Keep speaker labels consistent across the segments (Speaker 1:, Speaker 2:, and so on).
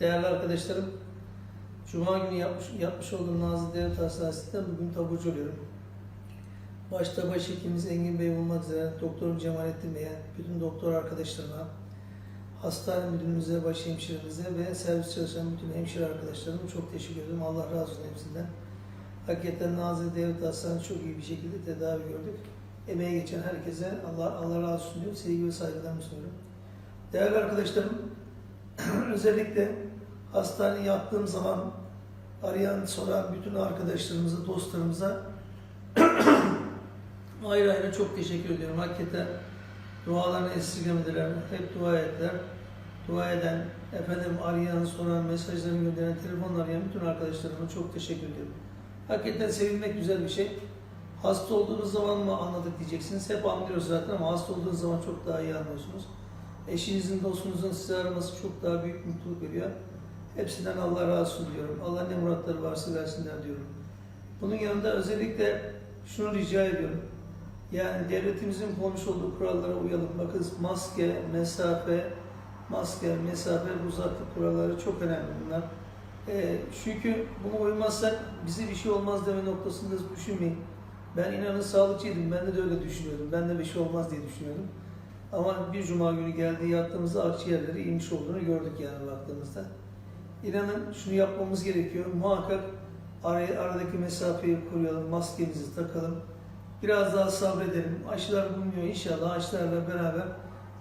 Speaker 1: Değerli arkadaşlarım, Cuma günü yapmış, yapmış olduğum Nazlı Devlet Hastanesi'nde bugün taburcu oluyorum. Başta başhekimimiz Engin Bey olmak üzere Doktor Cemalettin Bey'e, bütün doktor arkadaşlarıma, hastane müdürümüze, başhemşiremize ve servis çalışan bütün hemşire arkadaşlarıma çok teşekkür ederim. Allah razı olsun hepsinden. Hakikaten Nazlı Devlet Hastanesi çok iyi bir şekilde tedavi gördük. Emeğe geçen herkese Allah, Allah razı olsun diyorum. Sevgi ve saygılarımı sunuyorum. Değerli arkadaşlarım, özellikle hastaneye yattığım zaman arayan, soran bütün arkadaşlarımıza, dostlarımıza ayrı ayrı çok teşekkür ediyorum. Hakikaten dualarını esirgemediler, hep dua ettiler. Dua eden, efendim arayan, soran, mesajlarını gönderen, telefonla arayan bütün arkadaşlarıma çok teşekkür ediyorum. Hakikaten sevinmek güzel bir şey. Hasta olduğunuz zaman mı anladık diyeceksiniz. Hep anlıyoruz zaten ama hasta olduğunuz zaman çok daha iyi anlıyorsunuz. Eşinizin, dostunuzun sizi araması çok daha büyük mutluluk veriyor. Hepsinden Allah razı olsun diyorum. Allah ne muratları varsa versinler diyorum. Bunun yanında özellikle şunu rica ediyorum. Yani devletimizin koymuş olduğu kurallara uyalım. Bakın maske, mesafe, maske, mesafe, uzaklık kuralları çok önemli bunlar. Ee, çünkü buna uymazsak bize bir şey olmaz deme noktasında düşünmeyin. Ben inanın sağlıkçıydım. Ben de, de öyle düşünüyordum. Ben de bir şey olmaz diye düşünüyordum. Ama bir cuma günü geldi yattığımızda akciğerleri inmiş olduğunu gördük yani baktığımızda. İnanın şunu yapmamız gerekiyor. Muhakkak araya, aradaki mesafeyi koruyalım, maskemizi takalım. Biraz daha sabredelim. Aşılar bulunuyor inşallah. Aşılarla beraber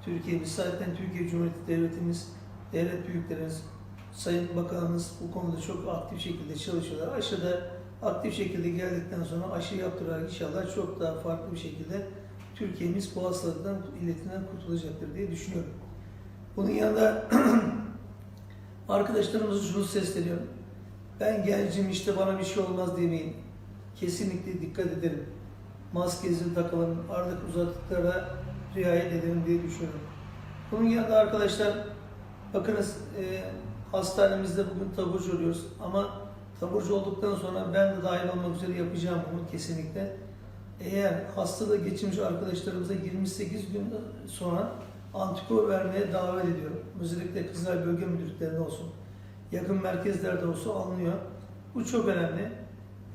Speaker 1: Türkiye'miz, zaten Türkiye Cumhuriyeti Devletimiz, devlet büyüklerimiz, Sayın Bakanımız bu konuda çok aktif şekilde çalışıyorlar. Aşıda aktif şekilde geldikten sonra aşı yaptırarak inşallah çok daha farklı bir şekilde Türkiye'miz bu hastalıktan, illetinden kurtulacaktır diye düşünüyorum. Bunun yanında arkadaşlarımıza şunu sesleniyorum. Ben gencim işte bana bir şey olmaz demeyin. Kesinlikle dikkat edelim. Maskenizi takalım, aradaki uzaklıklara riayet edelim diye düşünüyorum. Bunun yanında arkadaşlar bakınız e, hastanemizde bugün taburcu oluyoruz ama taburcu olduktan sonra ben de dahil olmak üzere yapacağım bunu kesinlikle. Eğer hastalığı geçirmiş arkadaşlarımıza 28 gün sonra antikor vermeye davet ediyorum. Özellikle Kızılay Bölge Müdürlüklerinde olsun, yakın merkezlerde olsun alınıyor. Bu çok önemli.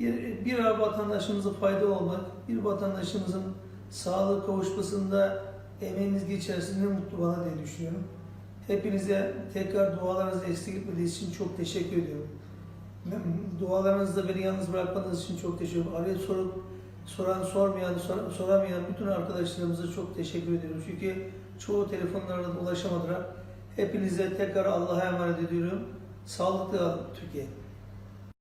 Speaker 1: Bir, bir vatandaşımıza fayda olmak, bir vatandaşımızın sağlık kavuşmasında emeğimiz geçersin ne mutlu bana diye düşünüyorum. Hepinize tekrar dualarınızı eksik etmediğiniz için çok teşekkür ediyorum. Dualarınızda beni yalnız bırakmadığınız için çok teşekkür ederim. Arayıp sorup soran, sormayan, sor- soramayan bütün arkadaşlarımıza çok teşekkür ediyorum. Çünkü çoğu telefonlarla ulaşamadılar. Hepinize tekrar Allah'a emanet ediyorum. Sağlıklı Türkiye.